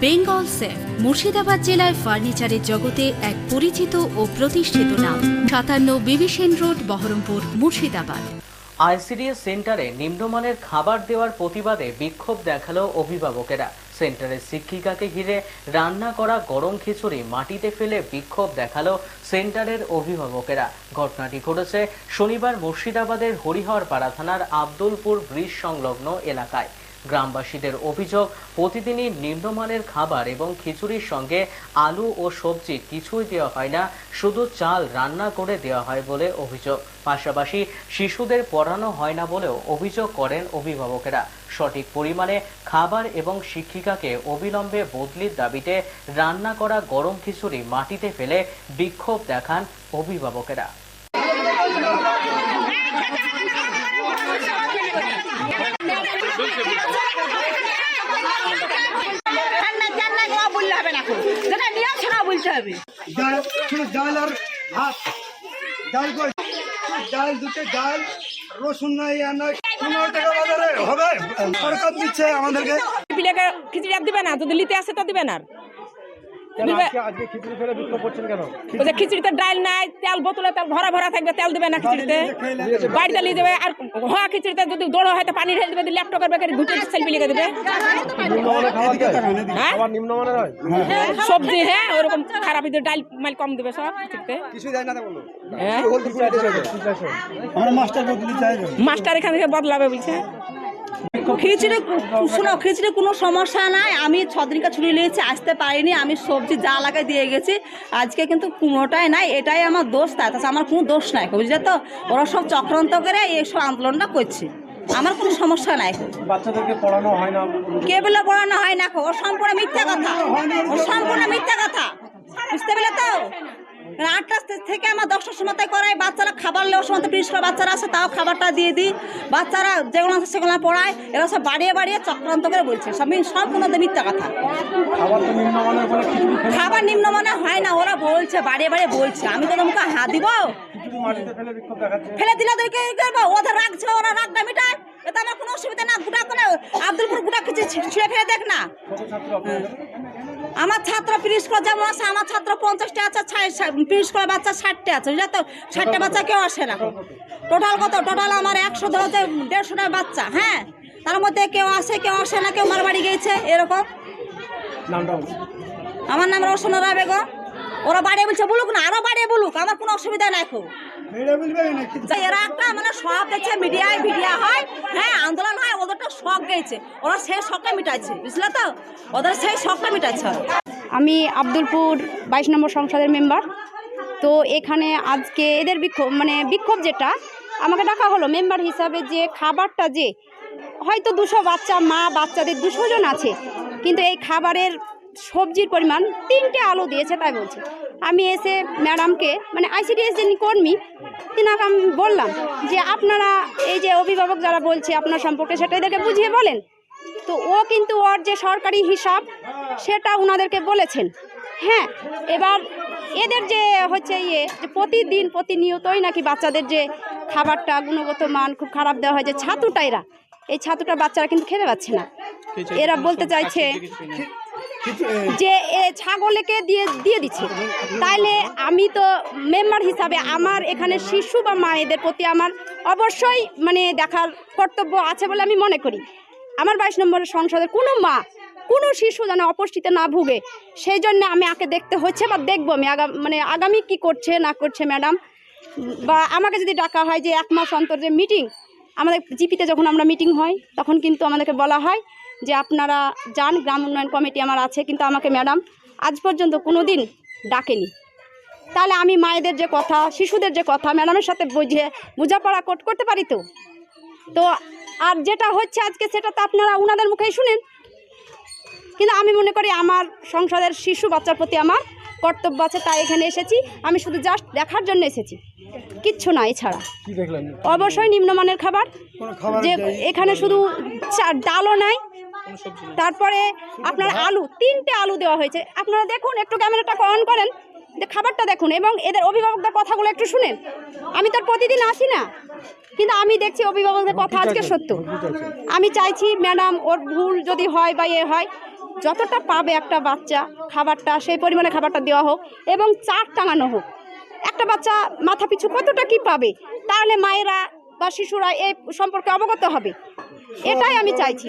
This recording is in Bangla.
বেঙ্গল সেফ, মুর্শিদাবাদ জেলায় ফার্নিচারের জগতে এক পরিচিত ও প্রতিষ্ঠিত নাম। সাতান্ন বিবিসেন রোড, বহরমপুর, মুর্শিদাবাদ। আইসিডিএস সেন্টারে নিম্নমানের খাবার দেওয়ার প্রতিবাদে বিক্ষোভ দেখাল অভিভাবকেরা। সেন্টারের শিক্ষিকাকে ঘিরে রান্না করা গরম খিচুড়ি মাটিতে ফেলে বিক্ষোভ দেখাল সেন্টারের অভিভাবকেরা। ঘটনাটি ঘটেছে শনিবার মুর্শিদাবাদের হরিহর হরিহরপাড়া থানার আব্দুলপুর ব্রিজ সংলগ্ন এলাকায়। গ্রামবাসীদের অভিযোগ, প্রতিদিনই নিম্নমানের খাবার এবং খিচুড়ির সঙ্গে আলু ও সবজি কিছুই দেওয়া হয় না, শুধু চাল রান্না করে দেওয়া হয় বলে অভিযোগ। পাশাপাশি শিশুদের পড়ানো হয় না বলেও অভিযোগ করেন অভিভাবকেরা। সঠিক পরিমাণে খাবার এবং শিক্ষিকাকে অবিলম্বে বদলির দাবিতে রান্না করা গরম খিচুড়ি মাটিতে ফেলে বিক্ষোভ দেখান অভিভাবকেরা ঠান্ডা ঠান্ডা নেওয়া বললে হবে না এখন যেটা নিয়ে বলতে ডাল আর ভাত। ডাল করে ডাল দুটো ডাল রসুন নাই আর নয় পনেরো টাকা বাজারে হবে। সরকার দিচ্ছে আমাদেরকে। খিচুড়ি আর দিবে না যদি লিতে আসে তো দিবে না খিচুড়িতে ডাল নাই তেল বোতলে তেল ভরা ভরা থাকবে তেল দিবে না খিচুড়িতে। বাড়িতে নিয়ে যাবে আর হওয়া খিচুড়িতে যদি দৌড় হয় তো পানি ঢেলে দেবে ল্যাপটপের বেকারি ঘুটে সেলফি লিখে দেবে। নিম্নমানের সবজি হ্যাঁ ওরকম খারাপ ডাল মাল কম দেবে সব খিচুড়িতে। হ্যাঁ? আমরা মাস্টার বদলি মাস্টার এখান থেকে বদলাবে বলছে। খিচুড়ি শোনো খিচুড়ি কোনো সমস্যা নাই। আমি ছদিনকা ছুটি নিয়েছি আসতে পারিনি। আমি সবজি যা লাগে দিয়ে গেছি। আজকে কিন্তু কুমড়োটাই নাই এটাই আমার দোষ। তাই তাছাড়া আমার কোনো দোষ নাই বুঝলে তো? ওরা সব চক্রান্ত করে এই সব আন্দোলনটা করছে। আমার কোনো সমস্যা নাই। বাচ্চাদেরকে পড়ানো হয় না। কে বলে পড়ানো হয় না ও সম্পূর্ণ মিথ্যা কথা। ও সম্পূর্ণ মিথ্যা কথা। বুঝতে পেলে তো? আটটা থেকে আমার দশটার সময় করাই। বাচ্চারা খাবার নেওয়ার সময় তো করে বাচ্চারা আছে তাও খাবারটা দিয়ে দিই। বাচ্চারা যেগুলো আছে সেগুলো পড়ায় এরা সব বাড়িয়ে বাড়িয়ে চক্রান্ত করে বলছে। সব মি- সম্পূর্ণ মিথ্যা কথা। খাবার নিম্নমানে হয় না ওরা বলছে বাড়িয়ে বাড়িয়ে বলছে। আমি তো তোমাকে হাত দিব। ফেলে দিলে করব? ওদের রাখছে ওরা রাখবে মিটায়। এটা আমার কোনো অসুবিধা না গোটা করে আব্দুলপুর গোটা কিছু ছিঁড়ে ফেলে দেখ না। আমার ছাত্র পিরিশ করে যেমন আছে আমার ছাত্র পঞ্চাশটা আছে পিরিশ করে বাচ্চা ষাটটা আছে বুঝলে তো? ষাটটা বাচ্চা কেউ আসে না। টোটাল কত? টোটাল আমার একশো ধরো দেড়শোটা বাচ্চা হ্যাঁ? তার মধ্যে কেউ আসে কেউ আসে না কেউ মার বাড়ি গিয়েছে এরকম। আমার নাম রসনা বেগম। ওরা বাড়িয়ে বলছে বলুক না আরও বাড়িয়ে বলুক আমার কোনো অসুবিধা নাই খুব। এরা একটা মানে সব দেখছে মিডিয়ায় মিডিয়া হয় ওরা সেই শখটা মিটাইছে, বুঝলে তো? ওদের সেই শখটা মিটাইছে। ওরা। আমি আব্দুলপুর বাইশ নম্বর সংসদের মেম্বার। তো এখানে আজকে এদের বিক্ষোভ মানে বিক্ষোভ যেটা, আমাকে ডাকা হলো মেম্বার হিসাবে যে খাবারটা যে, হয়তো দুশো বাচ্চা, মা বাচ্চাদের দুশো জন আছে, কিন্তু এই খাবারের সবজির পরিমাণ তিনটে আলু দিয়েছে তাই বলছে। আমি এসে ম্যাডামকে মানে আইসিডিএস যিনি কর্মী তিনাকে আমি বললাম যে আপনারা এই যে অভিভাবক যারা বলছে আপনার সম্পর্কে সেটা এদেরকে বুঝিয়ে বলেন। তো ও কিন্তু ওর যে সরকারি হিসাব সেটা ওনাদেরকে বলেছেন। হ্যাঁ এবার এদের যে হচ্ছে ইয়ে যে প্রতিদিন প্রতিনিয়তই নাকি বাচ্চাদের যে খাবারটা গুণগত মান খুব খারাপ দেওয়া হয় যে ছাতুটা এরা এই ছাতুটা বাচ্চারা কিন্তু খেতে পাচ্ছে না। এরা বলতে চাইছে যে ছাগলকে দিয়ে দিয়ে দিচ্ছে। তাইলে আমি তো মেম্বার হিসাবে আমার এখানে শিশু বা মায়েদের প্রতি আমার অবশ্যই মানে দেখার কর্তব্য আছে বলে আমি মনে করি। আমার বাইশ নম্বরের সংসদের কোনো মা, কোনো শিশু যেন অপুষ্টিতে না ভুগে সেই জন্য আমি আগে দেখতে হচ্ছে বা দেখব আমি আগাম মানে আগামী কি করছে, না করছে, ম্যাডাম। বা আমাকে যদি ডাকা হয় যে এক মাস অন্তর যে মিটিং, আমাদের জিপিতে যখন আমরা মিটিং হয়, তখন কিন্তু আমাদেরকে বলা হয় যে আপনারা যান গ্রাম উন্নয়ন কমিটি আমার আছে কিন্তু আমাকে ম্যাডাম আজ পর্যন্ত কোনো দিন ডাকেনি। তাহলে আমি মায়েদের যে কথা শিশুদের যে কথা ম্যাডামের সাথে বুঝে বোঝাপড়া কোট করতে পারি তো? তো আর যেটা হচ্ছে আজকে সেটা তো আপনারা ওনাদের মুখেই শুনেন। কিন্তু আমি মনে করি আমার সংসদের শিশু বাচ্চার প্রতি আমার কর্তব্য আছে তাই এখানে এসেছি। আমি শুধু জাস্ট দেখার জন্য এসেছি। কিচ্ছু না এছাড়া। অবশ্যই নিম্নমানের খাবার। খাবার যে এখানে শুধু চা- ডালও নাই তারপরে আপনার আলু তিনটে আলু দেওয়া হয়েছে। আপনারা দেখুন একটু ক্যামেরাটা অন করেন যে খাবারটা দেখুন এবং এদের অভিভাবকদের কথাগুলো একটু শুনেন। আমি তো আর প্রতিদিন আসি না কিন্তু আমি দেখছি অভিভাবকদের কথা আজকে সত্য। আমি চাইছি ম্যাডাম ওর ভুল যদি হয় বা এ হয় যতটা পাবে একটা বাচ্চা খাবারটা সেই পরিমাণে খাবারটা দেওয়া হোক এবং চার টাঙানো হোক। একটা বাচ্চা মাথা পিছু কতটা কি পাবে? তাহলে মায়েরা বা শিশুরা এই সম্পর্কে অবগত হবে। এটাই আমি চাইছি।